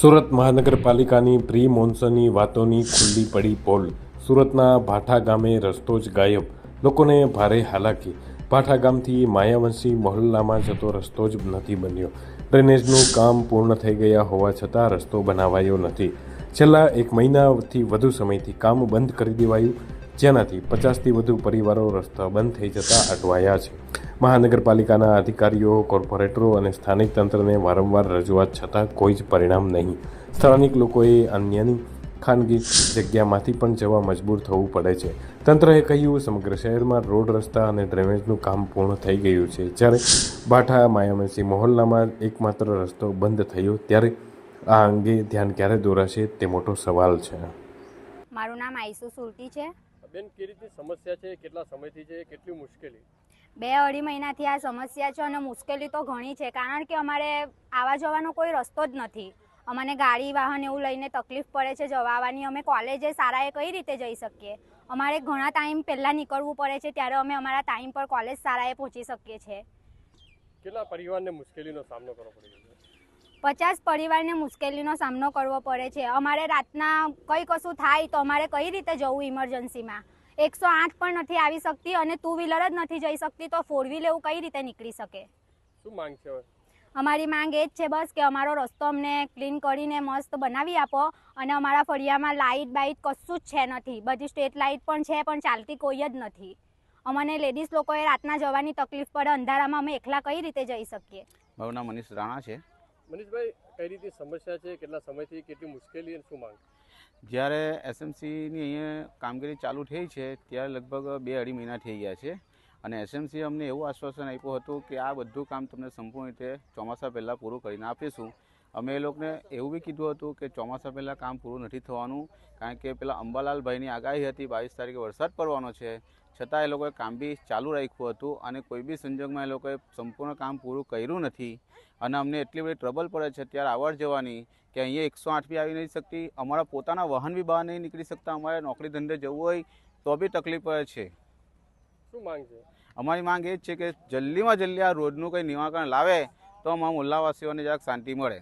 સુરત મહાનગરપાલિકાની પ્રી મોન્સૂનની વાતોની ખુલ્લી પડી પોલ. સુરતના ભાઠા ગામે રસ્તો જ ગાયબ. લોકોને ભારે હાલાકી. ભાઠા ગામથી માયાવંશી મહોલ્લામાં જતો રસ્તો જ નથી બન્યો. ડ્રેનેજનું કામ પૂર્ણ થઈ ગયા હોવા છતાં રસ્તો બનાવાયો નથી. છેલ્લા એક મહિનાથી વધુ સમયથી કામ બંધ કરી દેવાયું. જેનાથી પચાસથી વધુ પરિવારો રસ્તા બંધ થઈ જતા અટવાયા છે. મહાનગરપાલિકાના અધિકારીઓ કોર્પોરેટરો અને સ્થાનિક તંત્રને વારંવાર રજૂઆત છતાં કોઈ જ પરિણામ નહીં. સ્થાનિક લોકોએ અન્યની ખાનગી જગ્યામાંથી પણ જવા મજબૂર થવું પડે છે. તંત્રએ કહ્યું સમગ્ર શહેરમાં રોડ રસ્તા અને ડ્રેનેજનું કામ પૂર્ણ થઈ ગયું છે. જ્યારે બાઠા માયામસી મહોલ્લામાં એકમાત્ર રસ્તો બંધ થયો ત્યારે આ અંગે ધ્યાન ક્યારે દોરાશે તે મોટો સવાલ છે. મારું નામ આઈસુ સુરતી છે. બેન કેવી રીતે સમસ્યા છે? કેટલા સમયથી છે? કેટલી મુશ્કેલી? બે અઢી મહિનાથી આ સમસ્યા છે અને મુશ્કેલી તો ઘણી છે કારણ કે અમારે આવવા જવાનો કોઈ રસ્તો જ નથી. અમને ગાડી વાહન એવું લઈને તકલીફ પડે છે જવા આવવાની અમે કોલેજે સારાએ કઈ રીતે જઈ શકીએ? અમારે ઘણા ટાઈમ પહેલાં નીકળવું પડે છે ત્યારે અમે અમારા ટાઈમ પર કોલેજ સારાએ પહોંચી શકીએ છીએ કેટલા પરિવારને મુશ્કેલીનો સામનો કરવો પડે છે? પચાસ પરિવારને મુશ્કેલીનો સામનો કરવો પડે છે. અમારે રાતના કંઈ કશું થાય તો અમારે કઈ રીતે જવું ઇમરજન્સીમાં એકસો આઠ પણ નથી આવી શકતી અને ટુ વ્હીલર જ નથી જઈ શકતી તો ફોર વ્હીલ એવું કઈ રીતે નીકળી શકે? શું માંગ છે અમારી માંગ એ જ છે બસ કે અમારો રસ્તો અમને ક્લીન કરીને મસ્ત બનાવી આપો અને અમારા ફળિયામાં લાઇટ બાઇટ કશું જ છે નથી. બધી સ્ટ્રીટ લાઇટ પણ છે પણ ચાલતી કોઈ જ નથી. અમને લેડીઝ લોકોએ રાતના જવાની તકલીફ પડે અંધારામાં અમે એકલા કઈ રીતે જઈ શકીએ? મારું નામ મનીષ રાણા છે. મનીષભાઈ કઈ રીતે સમસ્યા છે? કેટલા સમયથી કેટલી મુશ્કેલી અને શું માંગ? જ્યારે એસએમસીની અહીંયા કામગીરી ચાલુ થઈ છે, ત્યારે લગભગ બે અઢી મહિના થઈ ગયા છે. અને એસએમસી અમને એવું આશ્વાસન આપ્યું હતું કે આ બધું કામ તમને સંપૂર્ણ રીતે ચોમાસા પહેલાં પૂરું કરીને આપીશું. અમે એ લોકોને એવું બી કીધું હતું કે ચોમાસા પહેલાં કામ પૂરું નથી થવાનું કારણ કે પેલા અંબાલાલભાઈની આગાહી હતી બાવીસ તારીખે વરસાદ પડવાનો છે. છતાં એ લોકોએ કામ બી ચાલુ રાખ્યું હતું અને કોઈ બી સંજોગમાં એ લોકોએ સંપૂર્ણ કામ પૂરું કર્યું નથી. અને અમને એટલી બધી ટ્રબલ પડે છે ત્યારે આવડ જવાની કે અહીંયા એકસો આઠ બી આવી નહીં શકતી અમારા પોતાના વાહન બી બહાર નહીં નીકળી શકતા અમારે નોકરી ધંધે જવું હોય તો બી તકલીફ પડે છે. શું માંગ છે? અમારી માંગ એ જ છે કે જલ્દીમાં જલ્દી આ રોડનું કંઈ નિવારણ લાવે તો અમારા મુલ્લાવાસીઓને જરાક શાંતિ મળે.